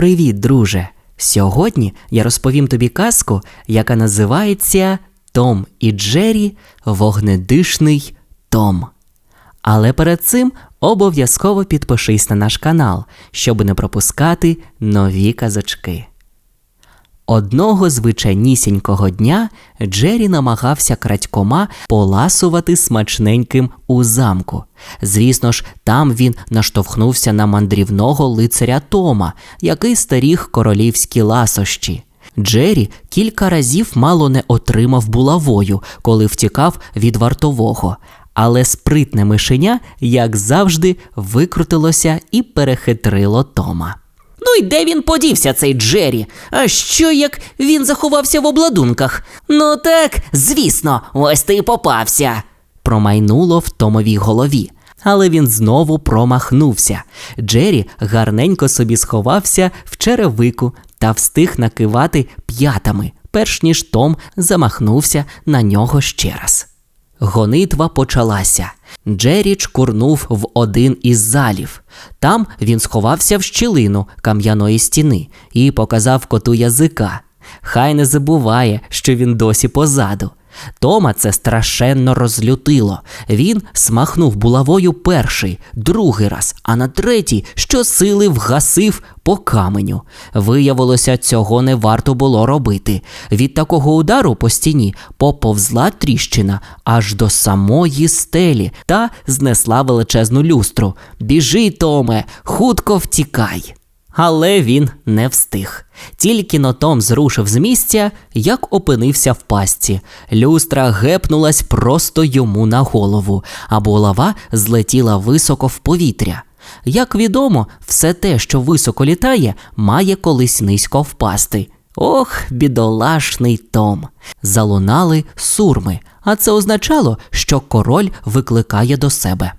Привіт, друже! Сьогодні я розповім тобі казку, яка називається Том і Джері Вогнедишний Том. Але перед цим обов'язково підпишись на наш канал, щоб не пропускати нові казочки. Одного звичайнісінького дня Джері намагався крадькома поласувати смачненьким у замку. Звісно ж, там він наштовхнувся на мандрівного лицаря Тома, який старіг королівські ласощі. Джері кілька разів мало не отримав булавою, коли втікав від вартового. Але спритне мишеня, як завжди, викрутилося і перехитрило Тома. Ну й де він подівся, цей Джері? А що як він заховався в обладунках? Ну так, звісно, ось ти й попався. Промайнуло в Томовій голові. Але він знову промахнувся. Джері гарненько собі сховався в черевику та встиг накивати п'ятами, перш ніж Том замахнувся на нього ще раз. Гонитва почалася. Джеріч курнув в один із залів. Там він сховався в щілину кам'яної стіни і показав коту язика. Хай не забуває, що він досі позаду. Тома це страшенно розлютило. Він смахнув булавою перший, другий раз, а на третій щосили вгасив по каменю. Виявилося, цього не варто було робити. Від такого удару по стіні поповзла тріщина аж до самої стелі та знесла величезну люстру. Біжи, Томе, хутко втікай. Але він не встиг. Тільки но Том зрушив з місця, як опинився в пастці. Люстра гепнулась просто йому на голову, а булава злетіла високо в повітря. Як відомо, все те, що високо літає, має колись низько впасти. Ох, бідолашний Том. Залунали сурми, а це означало, що король викликає до себе.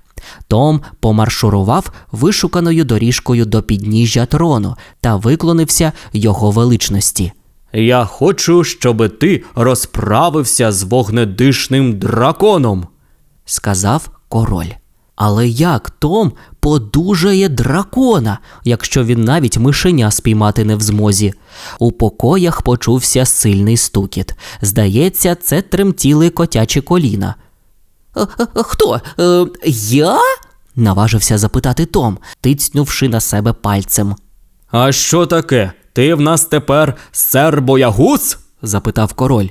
Том помаршурував вишуканою доріжкою до підніжжя трону та виклонився його величності. Я хочу, щоби ти розправився з вогнедишним драконом. сказав король. Але як Том подужає дракона, якщо він навіть мишеня спіймати не в змозі? У покоях почувся сильний стукіт. Здається, це тремтіли котячі коліна. Е, е, Хто? Е, я? наважився запитати Том, тицнувши на себе пальцем. А що таке? Ти в нас тепер сер боягуз? запитав король,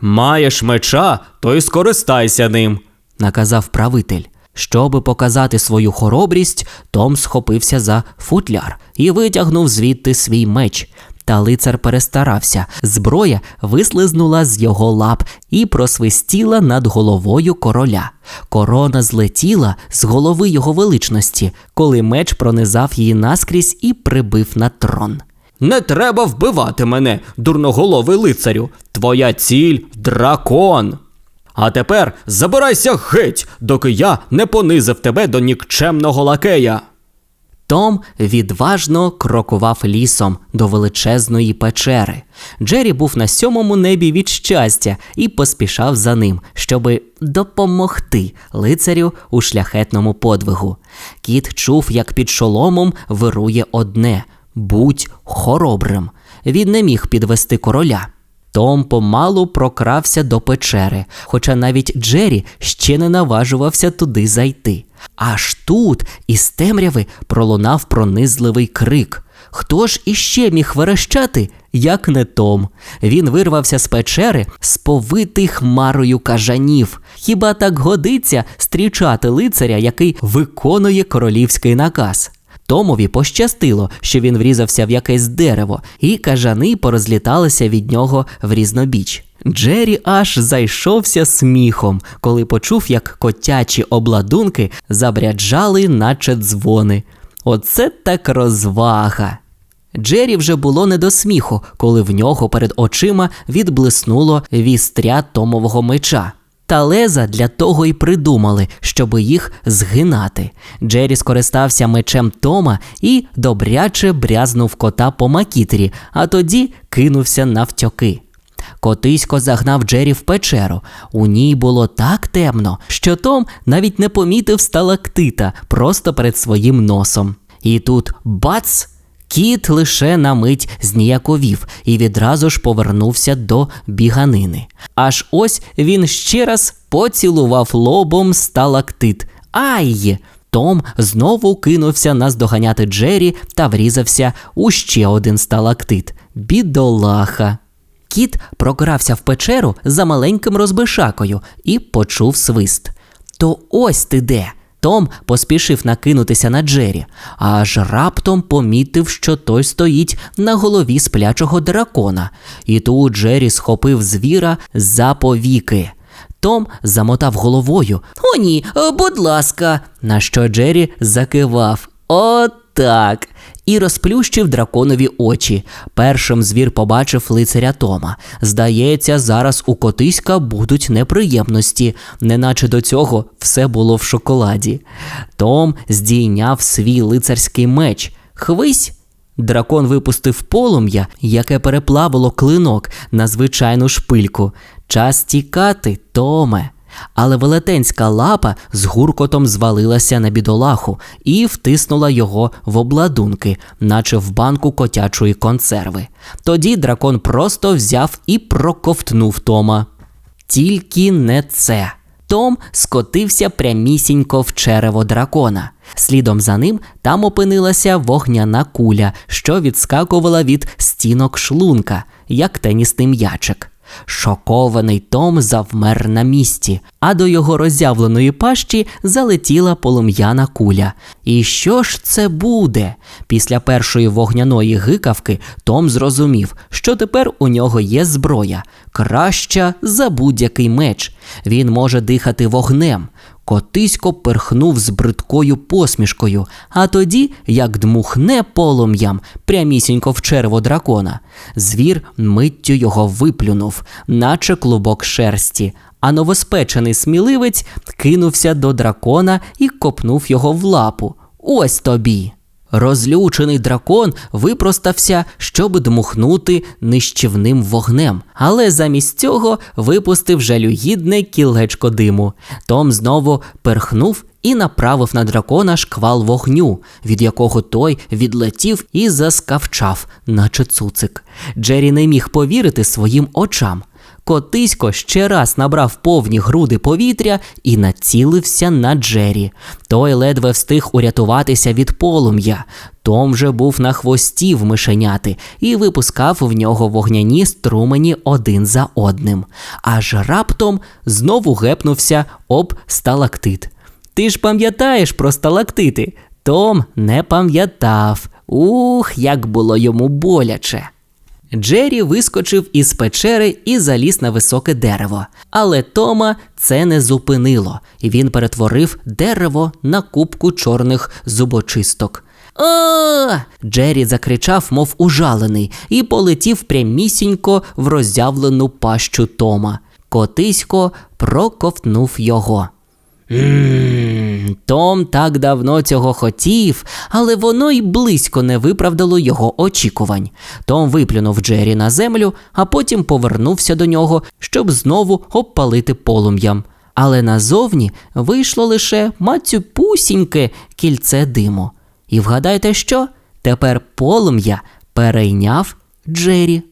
Маєш меча, то й скористайся ним. наказав правитель. Щоби показати свою хоробрість, Том схопився за футляр і витягнув звідти свій меч. Та лицар перестарався. Зброя вислизнула з його лап і просвистіла над головою короля. Корона злетіла з голови його величності, коли меч пронизав її наскрізь і прибив на трон. Не треба вбивати мене, дурноголовий лицарю. Твоя ціль дракон. А тепер забирайся геть, доки я не понизив тебе до нікчемного лакея. Том відважно крокував лісом до величезної печери. Джері був на сьомому небі від щастя і поспішав за ним, щоби допомогти лицарю у шляхетному подвигу. Кіт чув, як під шоломом вирує одне будь хоробрим. Він не міг підвести короля. Том помалу прокрався до печери, хоча навіть Джері ще не наважувався туди зайти. Аж тут із темряви пролунав пронизливий крик. Хто ж іще міг верещати, як не Том? Він вирвався з печери, сповитий хмарою кажанів. Хіба так годиться стрічати лицаря, який виконує королівський наказ? Томові пощастило, що він врізався в якесь дерево, і кажани порозліталися від нього в різнобіч. Джері аж зайшовся сміхом, коли почув, як котячі обладунки забряджали, наче дзвони. Оце так розвага. Джері вже було не до сміху, коли в нього перед очима відблиснуло вістря Томового меча. Та леза для того й придумали, щоби їх згинати. Джері скористався мечем Тома і добряче брязнув кота по макітрі, а тоді кинувся навтьоки. Котисько загнав Джері в печеру. У ній було так темно, що Том навіть не помітив сталактита просто перед своїм носом. І тут бац! Кіт лише на мить зніяковів і відразу ж повернувся до біганини. Аж ось він ще раз поцілував лобом сталактит. Ай! Том знову кинувся наздоганяти Джері та врізався у ще один сталактит. Бідолаха. Кіт прокрався в печеру за маленьким розбишакою і почув свист. То ось ти де. Том поспішив накинутися на Джері, аж раптом помітив, що той стоїть на голові сплячого дракона. І тут Джері схопив звіра за повіки. Том замотав головою. О, ні, е, будь ласка. На що Джері закивав. Отак. І розплющив драконові очі. Першим звір побачив лицаря Тома. Здається, зараз у котиська будуть неприємності, неначе до цього все було в шоколаді. Том здійняв свій лицарський меч. Хвись. Дракон випустив полум'я, яке переплавило клинок на звичайну шпильку. Час тікати, Томе. Але велетенська лапа з гуркотом звалилася на бідолаху і втиснула його в обладунки, наче в банку котячої консерви. Тоді дракон просто взяв і проковтнув Тома. Тільки не це. Том скотився прямісінько в черево дракона. Слідом за ним там опинилася вогняна куля, що відскакувала від стінок шлунка, як тенісний м'ячик. Шокований Том завмер на місці, а до його роззявленої пащі залетіла полум'яна куля. І що ж це буде? Після першої вогняної гикавки Том зрозумів, що тепер у нього є зброя, краща за будь-який меч. Він може дихати вогнем. Котисько перхнув з бридкою посмішкою, а тоді, як дмухне полум'ям прямісінько в черво дракона, звір миттю його виплюнув, наче клубок шерсті, а новоспечений сміливець кинувся до дракона і копнув його в лапу. Ось тобі. Розлючений дракон випростався, щоб дмухнути нищівним вогнем, але замість цього випустив жалюгідне кілечко диму. Том знову перхнув і направив на дракона шквал вогню, від якого той відлетів і заскавчав, наче цуцик. Джері не міг повірити своїм очам. Котисько ще раз набрав повні груди повітря і націлився на Джері. Той ледве встиг урятуватися від полум'я. Том же був на хвості в мишеняти і випускав в нього вогняні струмені один за одним. Аж раптом знову гепнувся об сталактит. Ти ж пам'ятаєш про сталактити? Том не пам'ятав. Ух, як було йому боляче. Джері вискочив із печери і заліз на високе дерево. Але Тома це не зупинило, і він перетворив дерево на кубку чорних зубочисток. А! Джері закричав, мов ужалений, і полетів прямісінько в роззявлену пащу Тома. Котисько проковтнув його. Ммм, Том так давно цього хотів, але воно й близько не виправдало його очікувань. Том виплюнув Джері на землю, а потім повернувся до нього, щоб знову обпалити полум'ям. Але назовні вийшло лише мацюпусіньке кільце диму. І вгадайте що? Тепер полум'я перейняв Джері.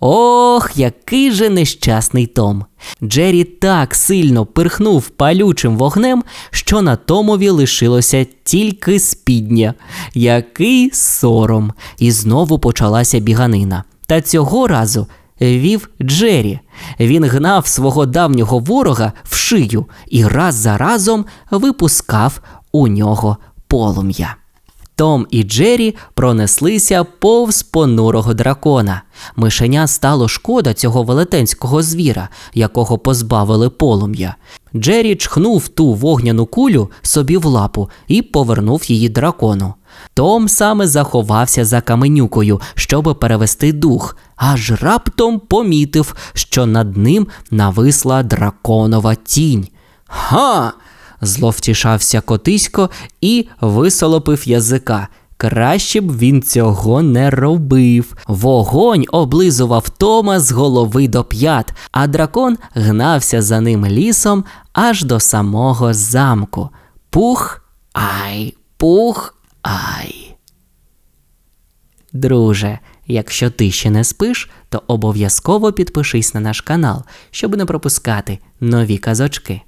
Ох, який же нещасний Том. Джері так сильно пирхнув палючим вогнем, що на Томові лишилося тільки спідня. Який сором. І знову почалася біганина. Та цього разу вів Джері. Він гнав свого давнього ворога в шию і раз за разом випускав у нього полум'я. Том і Джері пронеслися повз понурого дракона. Мишеня стало шкода цього велетенського звіра, якого позбавили полум'я. Джері чхнув ту вогняну кулю собі в лапу і повернув її дракону. Том саме заховався за каменюкою, щоб перевести дух, аж раптом помітив, що над ним нависла драконова тінь. Ха! Зло втішався котисько і висолопив язика. Краще б він цього не робив. Вогонь облизував Тома з голови до п'ят, а дракон гнався за ним лісом аж до самого замку. Пух, ай, пух, ай. Друже, якщо ти ще не спиш, то обов'язково підпишись на наш канал, щоб не пропускати нові казочки.